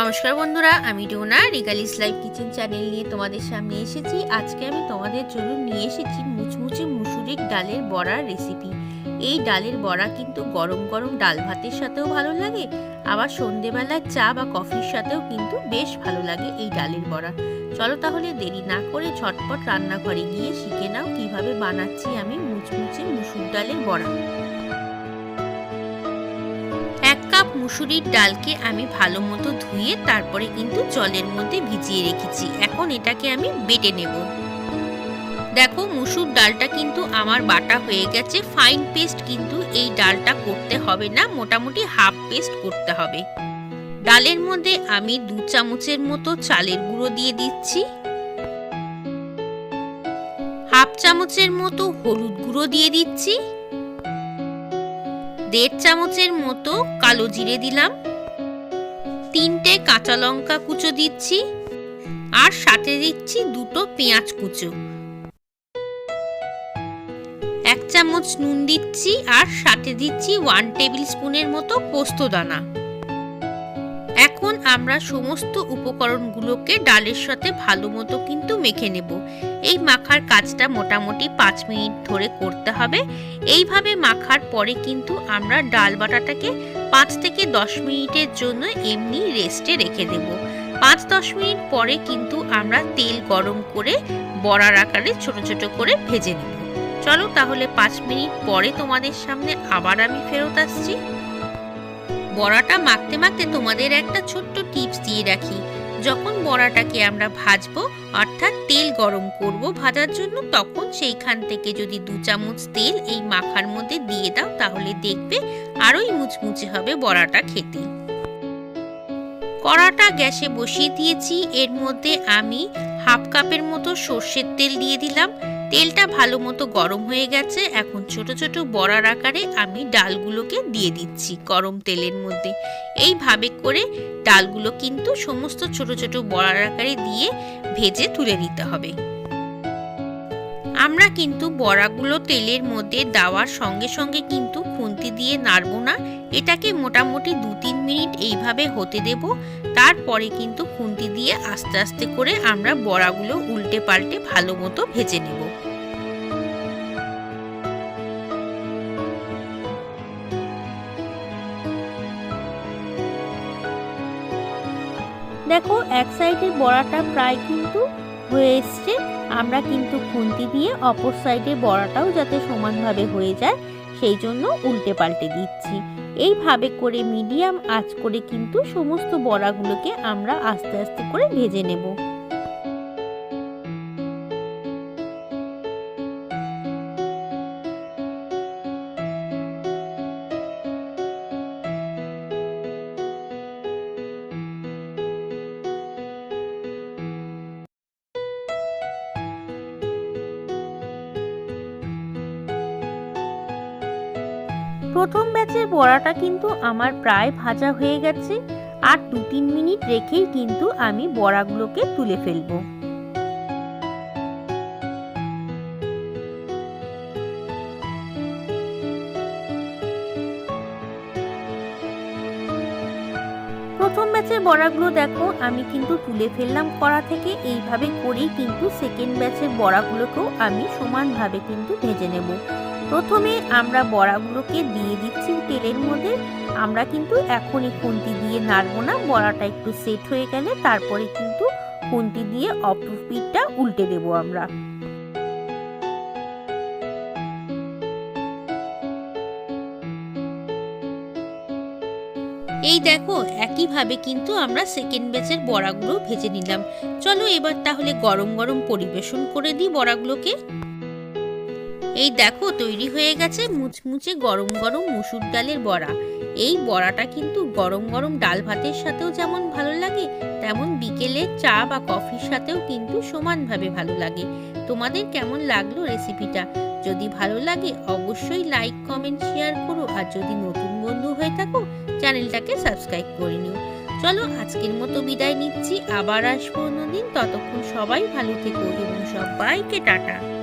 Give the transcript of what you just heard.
নমস্কার বন্ধুরা, আমি ডোনা, রিগালিস লাইভ কিচেন চ্যানেল নিয়ে তোমাদের সামনে এসেছি। আজকে আমি তোমাদের জন্য নিয়ে এসেছি মুচমুচে মুসুরির ডালের বড়ার রেসিপি এই ডালের বড়া কিন্তু গরম গরম ডাল ভাতের সাথেও ভালো লাগে, আবার সন্ধেবেলায় চা বা কফির সাথেও কিন্তু বেশ ভালো লাগে এই ডালের বড়া। চলো তাহলে দেরি না করে ঝটপট রান্নাঘরে গিয়ে শিখে নাও কীভাবে বানাচ্ছি আমি মুচমুচে মুসুর ডালের বড়া। মুসুরির ডালকে আমি ভালো মতো ধুয়ে তারপরে কিন্তু জলের মধ্যে ভিজিয়ে রেখেছি। এখন এটাকে আমি বেটে নেব। দেখো, মুসুর ডালটা কিন্তু আমার বাটা হয়ে গেছে। ফাইন পেস্ট কিন্তু এই ডালটা করতে হবে না, মোটামুটি হাফ পেস্ট করতে হবে। ডালের মধ্যে আমি দু চামচের মতো চালের গুঁড়ো দিয়ে দিচ্ছি। হাফ চামচের মতো হলুদ গুঁড়ো দিয়ে দিচ্ছি। দেড় চামচের মতো কালো জিরে দিলাম। তিনটে কাঁচা লঙ্কা কুচো দিচ্ছি আর সাথে দিচ্ছি দুটো পেঁয়াজ কুচো। এক চামচ নুন দিচ্ছি আর সাথে দিচ্ছি ওয়ান টেবিল স্পুনের মতো পোস্ত দানা। এখন আমরা সমস্ত উপকরণগুলোকে ডালের সাথে ভালো মতো কিন্তু মেখে নেব। এই মাখার কাজটা মোটামুটি পাঁচ মিনিট ধরে করতে হবে। এইভাবে মাখার পরে কিন্তু আমরা ডাল বাটাটাকে পাঁচ থেকে দশ মিনিটের জন্য এমনি রেস্টে রেখে দেব। পাঁচ দশ মিনিট পরে কিন্তু আমরা তেল গরম করে বড়ার আকারে ছোট ছোট করে ভেজে নেব। চলো তাহলে পাঁচ মিনিট পরে তোমাদের সামনে আবার আমি ফেরত আসছি। বড়াটা মাখতে মাখতে তোমাদের একটা ছোট্ট টিপস দিয়ে রাখি। যখন বড়াটাকে আমরা ভাজবো, অর্থাৎ তেল গরম করব ভাজার জন্য, তখন সেইখান থেকে যদি দু চামচ তেল এই মাখার মধ্যে দিয়ে দাও, তাহলে দেখবে আরোই মুচমুচে হবে বড়াটা খেতে। কড়াটা গ্যাসে বসিয়ে দিয়েছি। এর মধ্যে আমি হাফ কাপের মতো সর্ষের তেল দিয়ে দিলাম। তেলটা ভালো মতো গরম হয়ে গেছে। এখন ছোট ছোট বড়ার আকারে আমি ডালগুলোকে দিয়ে দিচ্ছি গরম তেলের মধ্যে। এইভাবে করে ডালগুলো কিন্তু সমস্ত ছোট ছোট বড়ার আকারে দিয়ে ভেজে তুলে নিতে হবে। আমরা কিন্তু বড়াগুলো তেলের মধ্যে দেওয়ার সঙ্গে সঙ্গে কিন্তু খুন্তি দিয়ে নাড়বো না। এটাকে মোটামুটি দু তিন মিনিট এইভাবে হতে দেব। তারপরে কিন্তু খুন্তি দিয়ে আস্তে আস্তে করে আমরা বড়াগুলো উল্টে পাল্টে ভালো মতো ভেজে নেব। দেখো, এক সাইডের বড়াটা প্রায় কিন্তু হয়ে এসছে। আমরা কিন্তু খুন্তি দিয়ে অপর সাইডে বড়াটাও যাতে সমানভাবে হয়ে যায়। সেই জন্য উল্টে পাল্টে দিচ্ছি। এইভাবে করে মিডিয়াম আঁচ করে কিন্তু সমস্ত বড়াগুলোকে আমরা আস্তে আস্তে করে ভেজে নেব। প্রথম ব্যাচের বড়াটা কিন্তু আমার প্রায় ভাজা হয়ে গেছে আর দু তিন মিনিট রেখেই কিন্তু আমি বড়াগুলোকে তুলে ফেলব। প্রথম ব্যাচের বড়াগুলো দেখো, আমি কিন্তু তুলে ফেললাম কড়া থেকে, এইভাবে করেই কিন্তু সেকেন্ড ব্যাচের বড়াগুলোকেও আমি সমানভাবে কিন্তু ভেজে নেব। প্রথমে আমরা বড়াগুলোকে দিয়ে দিচ্ছি তেলের মধ্যে। আমরা কিন্তু এখনই খুন্তি দিয়ে নাড়বো না, বড়াটা একটু সেট হয়ে গেলে তারপরে কিন্তু খুন্তি দিয়ে অপর উল্টে দেবো আমরা। এই দেখো, একইভাবে কিন্তু আমরা সেকেন্ড ব্যাচের বড়াগুলো ভেজে নিলাম। চলো এবার তাহলে গরম গরম পরিবেশন করে দিই বড়াগুলোকে। এই দেখো তৈরি হয়ে গেছে মুচমুচে গরম গরম মুসুর ডালের বড়া। এই বড়াটা কিন্তু গরম গরম ডাল ভাতের সাথেও যেমন ভালো লাগে, তেমন বিকেলে চা বা কফির সাথেও কিন্তু সমানভাবে ভালো লাগে। তোমাদের কেমন লাগল রেসিপিটা? যদি ভালো লাগে অবশ্যই লাইক, কমেন্ট, শেয়ার করো, আর যদি নতুন বন্ধু হয়ে থাকো, চ্যানেলটাকে সাবস্ক্রাইব করে নিও। চলো আজকের মতো বিদায় নিচ্ছি, আবার আসব অন্যদিন। ততক্ষণ সবাই ভালো থেকো এবং সবাইকে টাটা।